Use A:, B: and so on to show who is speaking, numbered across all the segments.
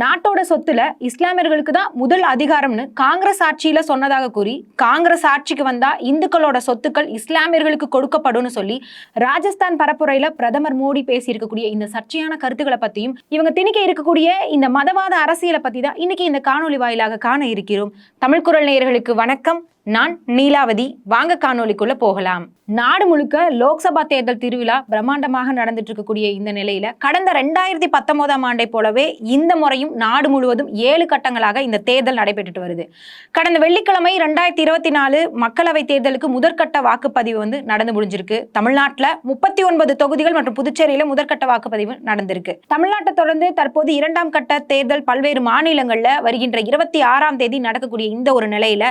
A: நாட்டோட சொத்துல இஸ்லாமியர்களுக்கு தான் முதல் அதிகாரம்னு காங்கிரஸ் ஆட்சியில சொன்னதாக கூறி காங்கிரஸ் ஆட்சிக்கு வந்தா இந்துக்களோட சொத்துக்கள் இஸ்லாமியர்களுக்கு கொடுக்கப்படும்னு சொல்லி ராஜஸ்தான் பரப்புரையில பிரதமர் மோடி பேசி இருக்கக்கூடிய இந்த சர்ச்சையான கருத்துக்களை பத்தியும் இவங்க திணிக்க இருக்கக்கூடிய இந்த மதவாத அரசியலை பத்தி தான் இன்னைக்கு இந்த காணொலி வாயிலாக காண இருக்கிறோம். தமிழ் குரல் நேயர்களுக்கு வணக்கம். நான் நீலாவதி. வாங்க காணொலிக்குள்ள போகலாம். நாடு முழுக்க லோக்சபா தேர்தல் திருவிழா பிரம்மாண்டமாக நடந்துட்டு இருக்கக்கூடிய இந்த நிலையில கடந்த ரெண்டாயிரத்தி பத்தொன்பதாம் ஆண்டை போலவே இந்த முறையும் நாடு முழுவதும் ஏழு கட்டங்களாக இந்த தேர்தல் நடைபெற்றுட்டு வருது. கடந்த வெள்ளிக்கிழமை ரெண்டாயிரத்தி இருபத்தி நாலு மக்களவை தேர்தலுக்கு முதற்கட்ட வாக்குப்பதிவு வந்து நடந்து முடிஞ்சிருக்கு. தமிழ்நாட்டில் முப்பத்தி ஒன்பது தொகுதிகள் மற்றும் புதுச்சேரியில முதற்கட்ட வாக்குப்பதிவு நடந்திருக்கு. தமிழ்நாட்டை தொடர்ந்து தற்போது இரண்டாம் கட்ட தேர்தல் பல்வேறு மாநிலங்களில் வருகின்ற இருபத்தி ஆறாம் தேதி நடக்கக்கூடிய இந்த ஒரு நிலையில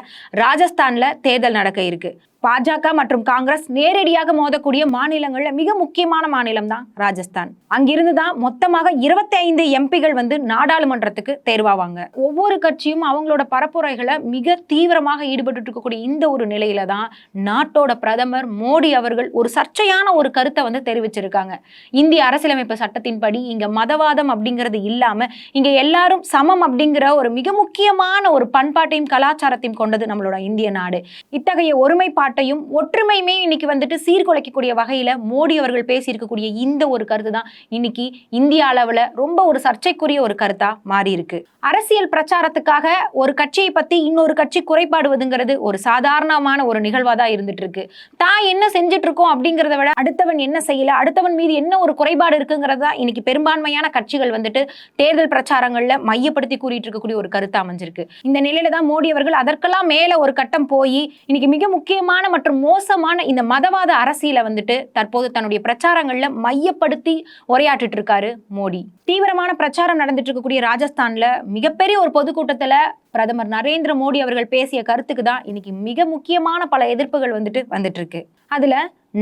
A: ராஜஸ்தான்ல தேர்தல் நடக்க இருக்கு. பாஜக மற்றும் காங்கிரஸ் நேரடியாக மோதக்கூடிய மாநிலங்கள்ல மிக முக்கியமான மாநிலம் தான் ராஜஸ்தான். அங்கிருந்து தான் மொத்தமாக இருபத்தி ஐந்து எம்பிகள் வந்து நாடாளுமன்றத்துக்கு தேர்வாவாங்க. ஒவ்வொரு கட்சியும் அவங்களோட பரப்புரைகளை மிக தீவிரமாக ஈடுபட்டு இருக்கக்கூடிய இந்த ஒரு நிலையில தான் நாட்டோட பிரதமர் மோடி அவர்கள் ஒரு சர்ச்சையான ஒரு கருத்தை வந்து தெரிவிச்சிருக்காங்க. இந்திய அரசியலமைப்பு சட்டத்தின்படி இங்க மதவாதம் அப்படிங்கிறது இல்லாம இங்க எல்லாரும் சமம் அப்படிங்கிற ஒரு மிக முக்கியமான ஒரு பண்பாட்டையும் கலாச்சாரத்தையும் கொண்டது நம்மளோட இந்திய நாடு. இத்தகைய ஒருமைப்பாட்டையும் ஒற்றுமையுமே இன்னைக்கு வந்துட்டு சீர்குலைக்கக்கூடிய வகையில மோடி அவர்கள் பேசியிருக்கக்கூடிய இந்த ஒரு கருத்து தான் இன்னைக்கு இந்திய அளவுல ரொம்ப ஒரு சர்ச்சைக்குரிய ஒரு கருத்தா மாறி இருக்கு அரசியல் பிரச்சாரத்துக்காக ஒரு கட்சியை பத்தி இன்னொரு கட்சி குறைபாடுவதுங்கிறது ஒரு சாதாரணமான ஒரு நிகழ்வா தான் இருந்துட்டு இருக்கு தான் என்ன செஞ்சுட்டு இருக்கோம் அப்படிங்கிறத விட அடுத்தவன் என்ன செய்யல அடுத்தவன் மீது என்ன ஒரு குறைபாடு இருக்குங்கிறதா இன்னைக்கு பெரும்பான்மையான கட்சிகள் வந்துட்டு தேர்தல் பிரச்சாரங்கள்ல மையப்படுத்தி கூறிட்டு இருக்கக்கூடிய ஒரு கருத்து அமைஞ்சிருக்கு. இந்த நிலையில தான் மோடி அவர்கள் அதற்கெல்லாம் மேல ஒரு கட்டம் போய் இன்னைக்கு மிக முக்கியமான மற்றும் மோசமான இந்த மதவாத அரசியலை வந்துட்டு தற்போது தன்னுடைய பிரச்சாரங்களில் மையப்படுத்தி உரையாற்றிட்டு இருக்காரு மோடி. தீவிரமான பிரச்சாரம் நடந்துட்டு இருக்கக்கூடிய ராஜஸ்தான்ல மிகப்பெரிய ஒரு பொதுக்கூட்டத்தில் பிரதமர் நரேந்திர மோடி அவர்கள் பேசிய கருத்துக்கு தான் இன்னைக்கு மிக முக்கியமான பல எதிர்ப்புகள் வந்துட்டு வந்துட்டு இருக்கு அதுல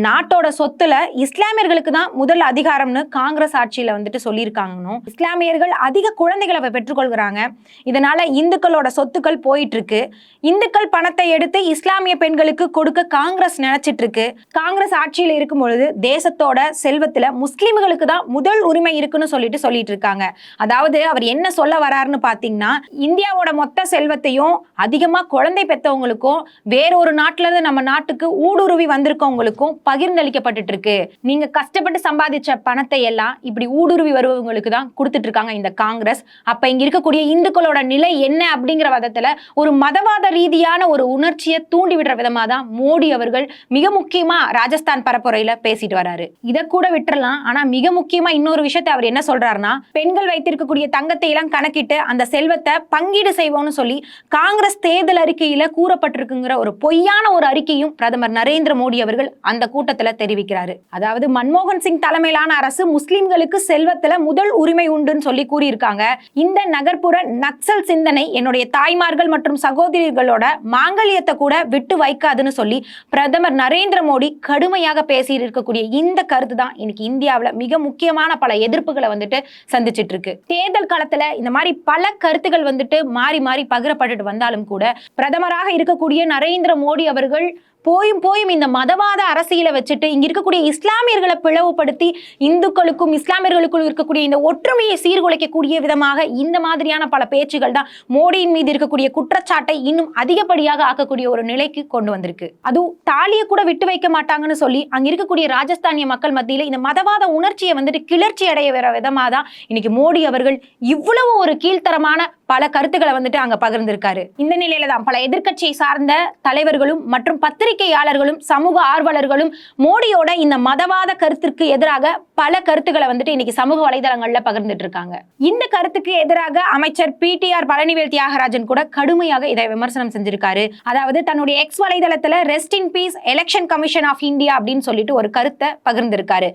A: நாட்டோட சொத்துல இஸ்லாமியர்களுக்கு தான் முதல் அதிகாரம்னு காங்கிரஸ் ஆட்சியில வந்துட்டு சொல்லியிருக்காங்கன்னு இஸ்லாமியர்கள் அதிக குழந்தைகளை பெற்றுக்கொள்கிறாங்க. இதனால இந்துக்களோட சொத்துக்கள் போயிட்டு இருக்கு இந்துக்கள் பணத்தை எடுத்து இஸ்லாமிய பெண்களுக்கு கொடுக்க காங்கிரஸ் நினைச்சிட்டு இருக்கு காங்கிரஸ் ஆட்சியில இருக்கும் பொழுது தேசத்தோட செல்வத்துல முஸ்லிம்களுக்கு தான் முதல் உரிமை இருக்குன்னு சொல்லிட்டு சொல்லிட்டு இருக்காங்க அதாவது அவர் என்ன சொல்ல வராருன்னு பாத்தீங்கன்னா இந்தியாவோட மொத்த செல்வத்தையும் அதிகமா குழந்தை பெற்றவங்களுக்கும் வேறொரு நாட்டிலேருந்து நம்ம நாட்டுக்கு ஊடுருவி வந்திருக்கவங்களுக்கும் பகிர்ந்தளிக்கப்பட்டுட்டு இருக்கு நீங்க கஷ்டப்பட்டு சம்பாதிச்ச பணத்தை எல்லாம் இப்படி ஊடுருவி வருபவங்களுக்கு தான் கொடுத்துட்டு இருக்காங்க இந்த காங்கிரஸ். அப்ப இங்க இருக்கக்கூடிய இந்துக்களோட நிலை என்ன அப்படிங்கிற விதத்துல ஒரு மதவாத ரீதியான ஒரு உணர்ச்சியை தூண்டி விடுற விதமா தான் மோடி அவர்கள் மிக முக்கியமா ராஜஸ்தான் பரப்புரையில பேசிட்டு வராரு. இதை கூட விட்டுறலாம். ஆனா மிக முக்கியமா இன்னொரு விஷயத்தை அவர் என்ன சொல்றாருன்னா பெண்கள் வைத்திருக்கக்கூடிய தங்கத்தை எல்லாம் கணக்கிட்டு அந்த செல்வத்தை பங்கீடு செய்வோம்னு சொல்லி காங்கிரஸ் தேர்தல் அறிக்கையில கூறப்பட்டிருக்குங்கிற ஒரு பொய்யான ஒரு அறிக்கையும் பிரதமர் நரேந்திர மோடி அவர்கள் அந்த கூட்டத்தில் தெரிவிக்கிறாரு. அதாவது மன்மோகன் சிங் தலைமையிலான அரசு முஸ்லிம்களுக்கு செல்வத்துல முதல் உரிமை உண்டுன்னு சொல்லி கூறியிருக்காங்க. இந்த நகர்ப்புற நக்சல் சிந்தனை என்னுடைய தாய்மார்கள் மற்றும் சகோதரிகளோட மாங்கல்யத்தை கூட விட்டு வைக்காதுன்னு சொல்லி பிரதமர் நரேந்திர மோடி கடுமையாக பேசி இருக்கக்கூடிய இந்த கருத்து தான் இன்னைக்கு இந்தியாவில் மிக முக்கியமான பல எதிர்ப்புகளை வந்துட்டு சந்திச்சிட்டு இருக்கு. தேர்தல் காலத்துல இந்த மாதிரி பல கருத்துகள் வந்துட்டு மாறி மாறி பகிரப்பட்டுட்டு வந்தாலும் கூட பிரதமராக இருக்கக்கூடிய நரேந்திர மோடி அவர்கள் போயும் போயும் இந்த மதவாத அரசியலை வச்சுட்டு இங்க இருக்கக்கூடிய இஸ்லாமியர்களை பிளவுபடுத்தி இந்துக்களுக்கும் இஸ்லாமியர்களுக்கும் இருக்கக்கூடிய இந்த ஒற்றுமையை சீர்குலைக்கக்கூடிய விதமாக இந்த மாதிரியான பல பேச்சுகள் தான் மோடியின் மீது இருக்கக்கூடிய குற்றச்சாட்டை இன்னும் அதிகப்படியாக ஆக்கக்கூடிய ஒரு நிலைக்கு கொண்டு வந்திருக்கு. அதுவும் தாலியை கூட விட்டு வைக்க மாட்டாங்கன்னு சொல்லி அங்க இருக்கக்கூடிய ராஜஸ்தானிய மக்கள் மத்தியில இந்த மதவாத உணர்ச்சியை வந்துட்டு கிளர்ச்சி அடைய வர விதமா தான் இன்னைக்கு மோடி அவர்கள் இவ்வளவு ஒரு கீழ்த்தரமான பல கருத்துக்களை வந்துட்டு அங்க பகிர்ந்திருக்காரு. இந்த நிலையில தான் பல எதிர்க்கட்சியை சார்ந்த தலைவர்களும் மற்றும் பத்திரிகையாளர்களும் சமூக ஆர்வலர்களும் மோடியோட இந்த மதவாத கருத்திற்கு எதிராக பல கருத்துக்களை வந்துட்டு இன்னைக்கு சமூக வலைதளங்கள்ல பகிர்ந்துட்டு இருக்காங்க. இந்த கருத்துக்கு எதிராக அமைச்சர் பிடிஆர் பழனிவேல் தியாகராஜன் கூட கடுமையாக இதை விமர்சனம் செஞ்சிருக்காரு. அதாவது தன்னுடைய X வலைதளத்துல rest in peace election commission of India அப்படின்னு சொல்லிட்டு ஒரு கருத்தை பகிர்ந்திருக்காரு.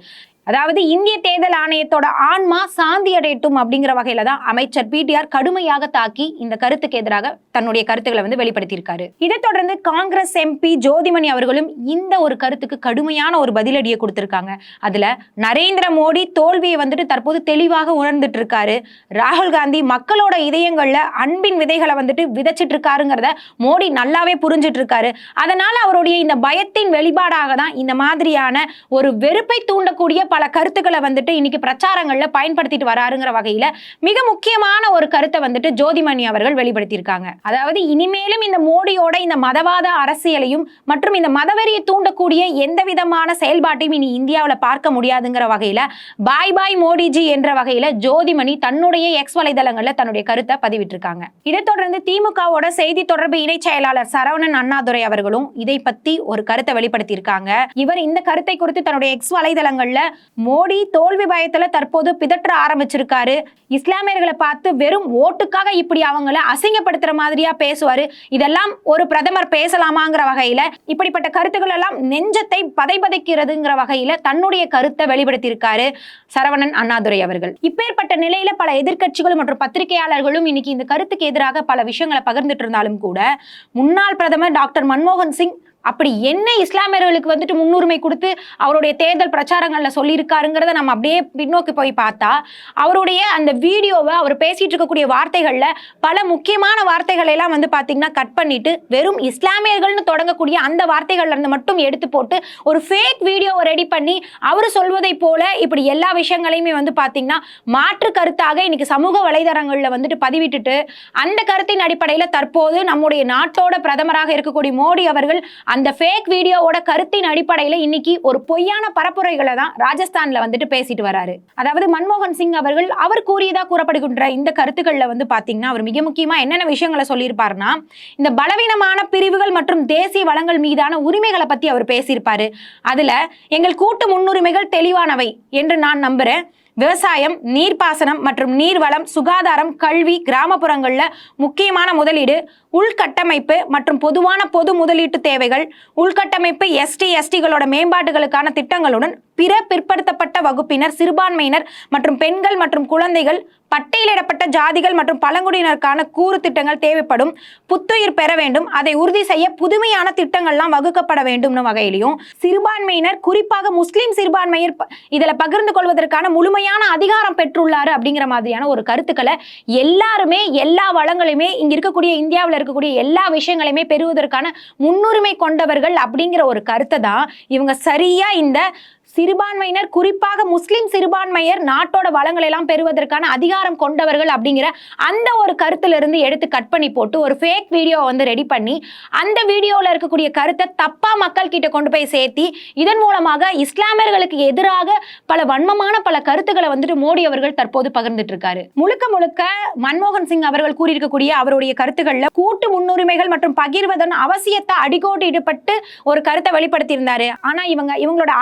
A: அதாவது இந்திய தேர்தல் ஆணையத்தோட ஆன்மா சாந்தி அடையட்டும் அப்படிங்கிற வகையில தான் அமைச்சர் பிடிஆர் கடுமையாக தாக்கி இந்த கருத்துக்கு எதிராக தன்னுடைய கருத்துக்களை வந்து வெளிப்படுத்தியிருக்காரு. இதை தொடர்ந்து காங்கிரஸ் எம்பி ஜோதிமணி அவர்களும் இந்த ஒரு கருத்துக்கு கடுமையான ஒரு பதிலடியை கொடுத்திருக்காங்க. அதுல நரேந்திர மோடி தோல்வியை வந்துட்டு தற்போது தெளிவாக உணர்ந்துட்டு இருக்காரு ராகுல் காந்தி மக்களோட இதயங்கள்ல அன்பின் விதைகளை வந்துட்டு விதைச்சிட்டு இருக்காருங்கிறத மோடி நல்லாவே புரிஞ்சிட்டு இருக்காரு அதனால அவருடைய இந்த பயத்தின் வெளிப்பாடாக தான் இந்த மாதிரியான ஒரு வெறுப்பை தூண்டக்கூடிய பல கருத்துக்களை வந்துட்டு இன்னைக்கு பிரச்சாரங்களில் பயன்படுத்திட்டு வராருங்கிற வகையில் மிக முக்கியமான ஒரு கருத்தை வந்துட்டு ஜோதிமணி அவர்கள் வெளிப்படுத்தியிருக்காங்க. அதாவது இனிமேலும் இந்த மோடியோட இந்த மதவாத அரசியலையும் மற்றும் இந்த மதவெறியை தூண்டக்கூடிய எந்த விதமான செயல்பாட்டையும் இனி இந்தியாவில் பார்க்க முடியாதுங்கிற வகையில் பாய் பாய் மோடிஜி என்ற வகையில் ஜோதிமணி தன்னுடைய எக்ஸ் வலைதளங்களில் தன்னுடைய கருத்தை பதிவிட்டிருக்காங்க. இதைத் தொடர்ந்து திமுகவோட செய்தி தொடர்பு இணை செயலாளர் சரவணன் அண்ணாதுரை அவர்களும் இதை பத்தி ஒரு கருத்தை வெளிப்படுத்தியிருக்காங்க. இவர் இந்த கருத்தை குறித்து தன்னுடைய எக்ஸ் வலைதளங்கள்ல மோடி தோல்வி பயத்துல தற்போது பிதற்ற ஆரம்பிச்சிருக்காரு. இஸ்லாமியர்களை பார்த்து வெறும் ஓட்டுக்காக இப்படி அவங்கள அசிங்கப்படுத்துற மாதிரியா பேசுவாரு. இதெல்லாம் ஒரு பிரதமர் பேசலாமாங்கிற வகையில இப்படிப்பட்ட கருத்துக்கள் எல்லாம் நெஞ்சத்தை பதைபதைக்கிறதுங்கிற வகையில தன்னுடைய கருத்தை வெளிப்படுத்தியிருக்காரு சரவணன் அண்ணாதுரை அவர்கள். இப்பேற்பட்ட நிலையில பல எதிர்க்கட்சிகளும் மற்றும் பத்திரிகையாளர்களும் இன்னைக்கு இந்த கருத்துக்கு எதிராக பல விஷயங்களை பகிர்ந்துட்டு இருந்தாலும் கூட முன்னாள் பிரதமர் டாக்டர் மன்மோகன் சிங் அப்படி என்ன இஸ்லாமியர்களுக்கு வந்துட்டு முன்னுரிமை கொடுத்து அவருடைய தேர்தல் பிரச்சாரங்களில் சொல்லியிருக்காருங்கிறத நம்ம அப்படியே பின்னோக்கி போய் பார்த்தா அவருடைய அந்த வீடியோவை அவர் பேசிட்டு இருக்கக்கூடிய வார்த்தைகளில் பல முக்கியமான வார்த்தைகளை எல்லாம் வந்து பார்த்தீங்கன்னா கட் பண்ணிட்டு வெறும் இஸ்லாமியர்கள்னு தொடங்கக்கூடிய அந்த வார்த்தைகள்ல இருந்து மட்டும் எடுத்து போட்டு ஒரு ஃபேக் வீடியோவை ரெடி பண்ணி அவர் சொல்வதை போல இப்படி எல்லா விஷயங்களையுமே வந்து பார்த்தீங்கன்னா மாற்று கருத்தாக இன்னைக்கு சமூக வலைதளங்களில் வந்துட்டு பதிவிட்டுட்டு அந்த கருத்தின் அடிப்படையில் தற்போது நம்முடைய நாட்டோட பிரதமராக இருக்கக்கூடிய மோடி அவர்கள் அந்த ஃபேக் வீடியோவோட கருத்தின் அடிப்படையில் இன்னைக்கு ஒரு பொய்யான பரப்புரைகளை தான் ராஜஸ்தான்ல வந்துட்டு பேசிட்டு வராரு. அதாவது மன்மோகன் சிங் அவர்கள் அவர் கூறியதா கூறப்படுகின்ற இந்த கருத்துக்களில் வந்து பார்த்தீங்கன்னா அவர் மிக முக்கியமாக என்னென்ன விஷயங்களை சொல்லியிருப்பாருன்னா இந்த பலவீனமான பிரிவுகள் மற்றும் தேசிய வளங்கள் மீதான உரிமைகளை பற்றி அவர் பேசியிருப்பாரு. அதில் எங்கள் கூட்டு முன்னுரிமைகள் தெளிவானவை என்று நான் நம்புகிறேன் விவசாயம் நீர்ப்பாசனம் மற்றும் நீர்வளம் சுகாதாரம் கல்வி கிராமப்புறங்களில் முக்கியமான முதலீடு உள்கட்டமைப்பு மற்றும் பொதுவான பொது முதலீட்டு தேவைகள் உள்கட்டமைப்பு எஸ்டி எஸ்டிகளோட மேம்பாடுகளுக்கான திட்டங்களுடன் பிற பிற்படுத்தப்பட்ட வகுப்பினர் சிறுபான்மையினர் மற்றும் பெண்கள் மற்றும் குழந்தைகள் பட்டியலிடப்பட்ட ஜாதிகள் மற்றும் பழங்குடியினருக்கான கூறு திட்டங்கள் தேவைப்படும். புத்துயிர் பெற வேண்டும். அதை உறுதி செய்ய புதுமையான திட்டங்கள்லாம் வகுக்கப்பட வேண்டும்னு வகையிலையும் சிறுபான்மையினர் குறிப்பாக முஸ்லீம் சிறுபான்மையர் ப- பகிர்ந்து கொள்வதற்கான முழுமையான அதிகாரம் பெற்றுள்ளாரு அப்படிங்கிற மாதிரியான ஒரு கருத்துக்களை எல்லாருமே எல்லா வளங்களையுமே இங்க இருக்கக்கூடிய இந்தியாவில் இருக்கக்கூடிய எல்லா விஷயங்களையுமே பெறுவதற்கான முன்னுரிமை கொண்டவர்கள் அப்படிங்கிற ஒரு கருத்தை தான் இவங்க சரியா இந்த சிறுபான்மையினர் குறிப்பாக முஸ்லிம் சிறுபான்மையர் நாட்டோட வளங்களை எல்லாம் பெறுவதற்கான அதிகாரம் கொண்டவர்கள் அப்படிங்கிற அந்த ஒரு கருத்துல இருந்து எடுத்து கட் பண்ணி போட்டு ஒரு ஃபேக் வீடியோ வந்து ரெடி பண்ணி அந்த வீடியோவில் இருக்கக்கூடிய கருத்தை தப்பா மக்கள் கிட்ட கொண்டு போய் சேர்த்தி இதன் மூலமாக இஸ்லாமியர்களுக்கு எதிராக பல வன்மமான பல கருத்துக்களை வந்துட்டு மோடி அவர்கள் தற்போது பகிர்ந்துட்டு இருக்காரு முழுக்க முழுக்க மன்மோகன் சிங் அவர்கள் கூறியிருக்கக்கூடிய அவருடைய கருத்துக்கள்ல கூட்டு முன்னுரிமைகள் மற்றும் பகிர்வதன் அவசியத்தை அடிக்கோட்டிடப்பட்டு ஒரு கருத்தை வெளிப்படுத்தியிருந்தாரு. ஆனா இவங்க இவங்களோட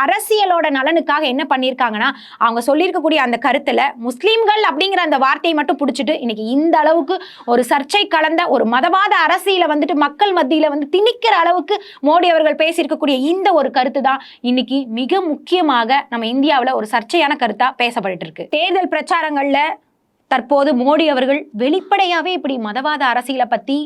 A: அரசியலோட நலனுக்காக என்ன பண்ணியிருக்காங்கன்னா அவங்க சொல்லியிருக்கக்கூடிய அந்த கருத்தில் முஸ்லீம்கள் அப்படிங்கிற அந்த வார்த்தையை மட்டும் பிடிச்சிட்டு இன்னைக்கு இந்த அளவுக்கு ஒரு சர்ச்சை கலந்த ஒரு மதவாத அரசியலை வந்துட்டு மக்கள் மத்தியில் வந்து திணிக்கிற அளவுக்கு மோடி அவர்கள் பேசியிருக்கக்கூடிய இந்த ஒரு கருத்து தான் இன்னைக்கு மிக முக்கியமாக நம்ம இந்தியாவில் ஒரு சர்ச்சையான கருத்தா பேசப்பட்டு இருக்கு தேர்தல் பிரச்சாரங்களில் தற்போது மோடி அவர்கள் வெளிப்படையாகவே இப்படி மதவாத அரசியலை பற்றி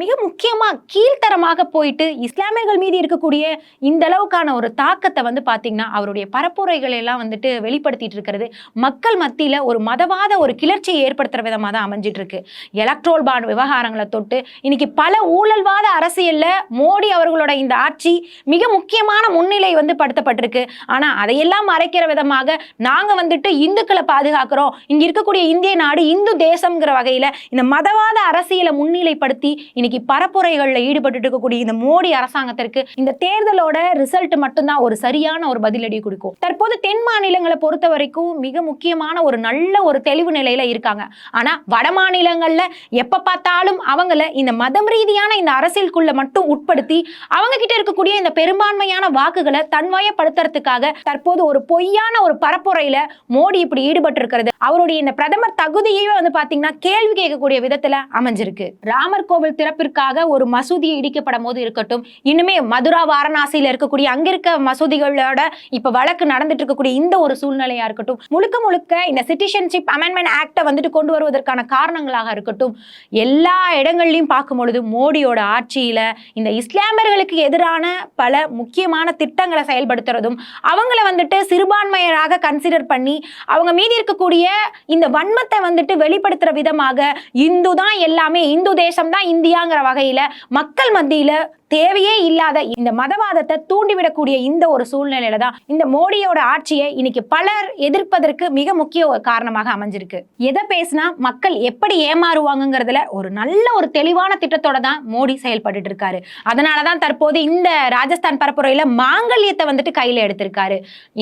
A: மிக முக்கியமா கீழ்த்தரமாக போயிட்டு இஸ்லாமியர்கள் மீது இருக்கக்கூடிய இந்த அளவுக்கான ஒரு தாக்கத்தை வந்து பாத்தீங்கன்னா அவருடைய பரப்புரைகளை எல்லாம் வந்துட்டு வெளிப்படுத்திட்டு இருக்கிறது. மக்கள் மத்தியில ஒரு மதவாத ஒரு கிளர்ச்சியை ஏற்படுத்துற விதமாக தான் அமைஞ்சிட்டு இருக்கு எலக்ட்ரோல் பாண்ட் விவகாரங்களை தொட்டு இன்னைக்கு பல ஊழல்வாத அரசியல்ல மோடி அவர்களோட இந்த ஆட்சி மிக முக்கியமான முன்னிலை வந்து படுத்தப்பட்டிருக்கு. ஆனா அதையெல்லாம் மறைக்கிற விதமாக நாங்க வந்துட்டு இந்துக்களை பாதுகாக்கிறோம். இங்க இருக்கக்கூடிய இந்திய நாடு இந்து தேசம்ங்கிற வகையில இந்த மதவாத அரசியலை முன்னிலைப்படுத்தி இன்னைக்கு பரப்புரைகளில் ஈடுபட்டு இருக்கக்கூடிய இந்த மோடி அரசாங்கத்திற்கு இந்த தேர்தலோட ரிசல்ட் மட்டும்தான் ஒரு சரியான ஒரு பதிலடி கொடுக்கும். தற்போது தென் மாநிலங்களை பொறுத்த வரைக்கும் மிக முக்கியமான ஒரு நல்ல ஒரு தெளிவு நிலையில இருக்காங்க. ஆனா வட மாநிலங்கள்ல எப்ப பார்த்தாலும் அவங்கள இந்த மதம் ரீதியான இந்த அரசியலுக்குள்ள மட்டும் உட்படுத்தி அவங்க கிட்ட இருக்கக்கூடிய இந்த பெரும்பான்மையான வாக்குகளை தன்வயப்படுத்துறதுக்காக தற்போது ஒரு பொய்யான ஒரு பரப்புரையில மோடி இப்படி ஈடுபட்டு இருக்கிறது அவருடைய இந்த பிரதமர் தகுதியே வந்து பாத்தீங்கன்னா கேள்வி கேட்கக்கூடிய விதத்துல அமைஞ்சிருக்கு. ராமர் கோவில் திறப்பு திறப்பிற்காக ஒரு மசூதி இடிக்கப்படும் போது இருக்கட்டும் இன்னுமே மதுரா வாரணாசியில் இருக்கக்கூடிய அங்க இருக்க மசூதிகளோட இப்ப வழக்கு நடந்துட்டு இருக்கக்கூடிய இந்த ஒரு சூழ்நிலையா இருக்கட்டும் முழுக்க முழுக்க இந்த சிட்டிசன்ஷிப் அமெண்ட்மெண்ட் ஆக்டை வந்துட்டு கொண்டு வருவதற்கான காரணங்களாக இருக்கட்டும் எல்லா இடங்கள்லையும் பார்க்கும் பொழுது மோடியோட ஆட்சியில இந்த இஸ்லாமியர்களுக்கு எதிரான பல முக்கியமான திட்டங்களை செயல்படுத்துறதும் அவங்கள வந்துட்டு சிறுபான்மையராக கன்சிடர் பண்ணி அவங்க மீதி இருக்கக்கூடிய இந்த வன்மத்தை வந்துட்டு வெளிப்படுத்துற விதமாக இந்து தான் எல்லாமே இந்து தேசம் தான் இந்தியா இந்தியாங்கிற வகையில் மக்கள் மத்தியில் தேவையே இல்லாத இந்த மதவாதத்தை தூண்டிவிடக்கூடிய இந்த ஒரு சூழ்நிலையில தான் இந்த மோடியோட ஆட்சியை இன்னைக்கு பலர் எதிர்ப்பதற்கு மிக முக்கிய ஒரு காரணமாக அமைஞ்சிருக்கு. எதை பேசினா மக்கள் எப்படி ஏமாறுவாங்கங்கிறதுல ஒரு நல்ல ஒரு தெளிவான திட்டத்தோட தான் மோடி செயல்பட்டு இருக்காரு. அதனால தான் தற்போது இந்த ராஜஸ்தான் பரப்புரையில மாங்கல்யத்தை வந்துட்டு கையில எடுத்திருக்காரு.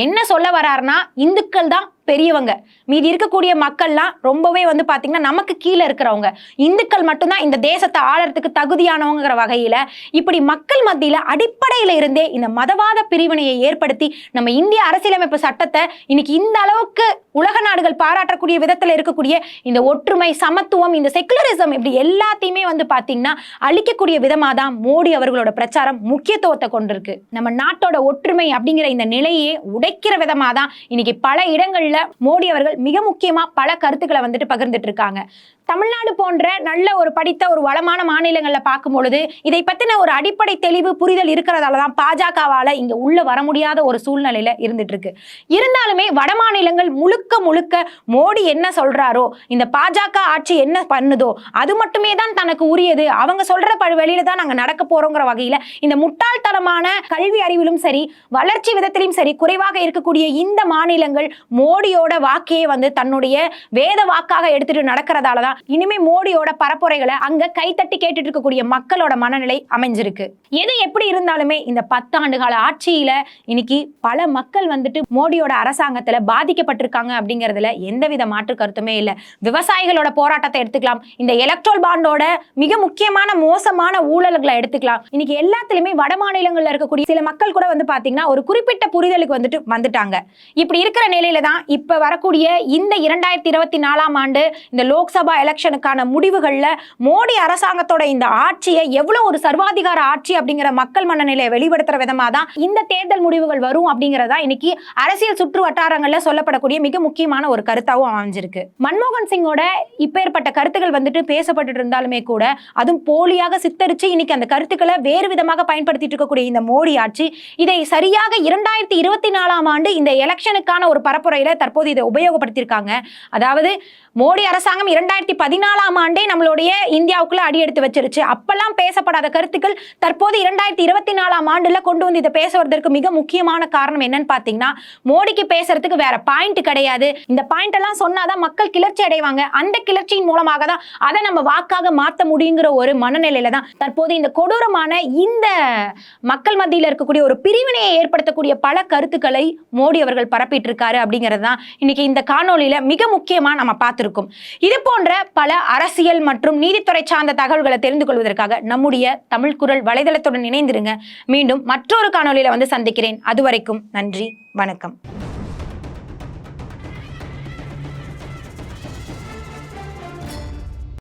A: என்ன சொல்ல வராருன்னா இந்துக்கள் தான் பெரியவங்க. மீதி இருக்கக்கூடிய மக்கள்லாம் ரொம்பவே வந்து பாத்தீங்கன்னா நமக்கு கீழே இருக்கிறவங்க. இந்துக்கள் மட்டும்தான் இந்த தேசத்தை ஆளறதுக்கு தகுதியானவங்கிற வகையில இப்படி மக்கள் மத்தியில அடிப்படையில இருந்தே இந்த மதவாத பிரிவினையை ஏற்படுத்தி நம்ம இந்திய அரசியலமைப்பு சட்டத்தை இன்னைக்கு இந்த அளவுக்கு உலக நாடுகள் பாராட்டக்கூடிய விதத்துல இருக்கக்கூடிய இந்த ஒற்றுமை சமத்துவம் இந்த செக்குலரிசம் இப்படி எல்லாத்தையுமே வந்து பாத்தீங்கன்னா அழிக்கக்கூடிய விதமா தான் மோடி அவர்களோட பிரச்சாரம் முக்கியத்துவத்தை கொண்டிருக்கு. நம்ம நாட்டோட ஒற்றுமை அப்படிங்கிற இந்த நிலையை உடைக்கிற விதமா தான் இன்னைக்கு பல இடங்கள்ல மோடி அவர்கள் மிக முக்கியமா பல கருத்துக்களை வந்துட்டு பகிர்ந்துட்டு இருக்காங்க. தமிழ்நாடு போன்ற நல்ல ஒரு படித்த ஒரு வளமான மாநிலங்களில் பார்க்கும் பொழுது இதை பற்றின ஒரு அடிப்படை தெளிவு புரிதல் இருக்கிறதால தான் பாஜகவால் இங்கே உள்ளே வர முடியாத ஒரு சூழ்நிலையில் இருந்துட்டு இருக்கு இருந்தாலுமே வட மாநிலங்கள் முழுக்க முழுக்க மோடி என்ன சொல்கிறாரோ இந்த பாஜக ஆட்சி என்ன பண்ணுதோ அது மட்டுமே தான் தனக்கு உரியது. அவங்க சொல்கிற ப- வெளியில் தான் நாங்கள் நடக்க போகிறோங்கிற வகையில் இந்த முட்டாள்தனமான கல்வி அறிவிலும் சரி வளர்ச்சி விதத்திலும் சரி குறைவாக இருக்கக்கூடிய இந்த மாநிலங்கள் மோடியோட வாக்கையே வந்து தன்னுடைய வேத வாக்காக எடுத்துட்டு நடக்கிறதால தான் இனிமே மோடியோட பரப்புரைகளை அங்க கைத்தட்டி கேட்டுட்டு இருக்கக்கூடிய மக்களோட மனநிலை அமைஞ்சிருக்கு. எது எப்படி இருந்தாலுமே இந்த பத்தாண்டு கால ஆட்சியில இன்னைக்கு பல மக்கள் வந்துட்டு மோடியோட அரசாங்கத்துல பாதிக்கப்பட்டிருக்காங்க அப்படிங்கறதுல எந்தவித மாற்று கருத்துமே இல்ல. விவசாயிகளோட போராட்டத்தை எடுத்துக்கலாம். இந்த எலக்ட்ரோல் பாண்டோட மிக முக்கியமான மோசமான ஊழல்களை எடுத்துக்கலாம். இன்னைக்கு எல்லாத்துலயுமே வட மாநிலங்கள்ல இருக்கக்கூடிய சில மக்கள் கூட வந்து பாத்தீங்கன்னா ஒரு குறிப்பிட்ட புரிதலுக்கு வந்துட்டு வந்துட்டாங்க. இப்படி இருக்கிற நிலையில தான் இப்ப வரக்கூடிய இந்த இரண்டாயிரத்தி இருபத்தி நாலாம் ஆண்டு இந்த லோக்சபா எலெக்ஷனுக்கான முடிவுகளில் மோடி அரசாங்கத்தோட இந்த ஆட்சியை எவ்வளவு ஒரு சர்வாதிகார ஆட்சி அப்படிங்கிற மக்கள் மனநிலையை வெளிப்படுத்துற விதமா தான் இந்த தேர்தல் முடிவுகள் வரும் அப்படிங்கிறதா இன்னைக்கு அரசியல் சுற்று வட்டாரங்களில் சொல்லப்படக்கூடிய மிக முக்கியமான ஒரு கருத்தாவும் அமைஞ்சிருக்கு. மன்மோகன் சிங்கோட இப்பேற்பட்ட கருத்துக்கள் வந்துட்டு பேசப்பட்டு இருந்தாலுமே கூட அதுவும் போலியாக சித்தரிச்சு இன்னைக்கு அந்த கருத்துக்களை வேறு விதமாக பயன்படுத்திட்டு இருக்கக்கூடிய இந்த மோடி ஆட்சி இதை சரியாக இரண்டாயிரத்தி இருபத்தி நாலாம் ஆண்டு இந்த எலெக்ஷனுக்கான ஒரு பரப்புரையில தற்போது இதை உபயோகப்படுத்தியிருக்காங்க. அதாவது மோடி அரசாங்கம் இரண்டாயிரத்தி பதினாலாம் ஆண்டே நம்மளுடைய இந்தியாவுக்குள்ள அடி எடுத்து வச்சிருச்சு. அப்பெல்லாம் பேசப்படாத கருத்துக்கள் தற்போது இரண்டாயிரத்தி இருபத்தி நாலாம் ஆண்டுல கொண்டு வந்து இதை பேசுவதற்கு மிக முக்கியமான காரணம் என்னன்னு பாத்தீங்கன்னா மோடிக்கு பேசுறதுக்கு வேற பாயிண்ட் கிடையாது. இந்த பாயிண்ட் எல்லாம் சொன்னாதான் மக்கள் கிளர்ச்சி அடைவாங்க. அந்த கிளர்ச்சியின் மூலமாக தான் அதை நம்ம வாக்காக மாத்த முடியுங்கிற ஒரு மனநிலையில தான் தற்போது இந்த கொடூரமான இந்த மக்கள் மத்தியில் இருக்கக்கூடிய ஒரு பிரிவினையை ஏற்படுத்தக்கூடிய பல கருத்துக்களை மோடி அவர்கள் பரப்பிட்டு இருக்காரு அப்படிங்கிறது தான் இன்னைக்கு இந்த காணொலியில மிக முக்கியமா நம்ம பார்த்திருக்கோம். இது போன்ற பல அரசியல் மற்றும் நீதித்துறை சார்ந்த தகவல்களை தெரிந்து கொள்வதற்காக நம்முடைய தமிழ் குரல் வலைதளத்துடன் இணைந்திருங்க. மீண்டும் மற்றொரு காணொளியில வந்து சந்திக்கிறேன். அதுவரைக்கும் நன்றி வணக்கம்.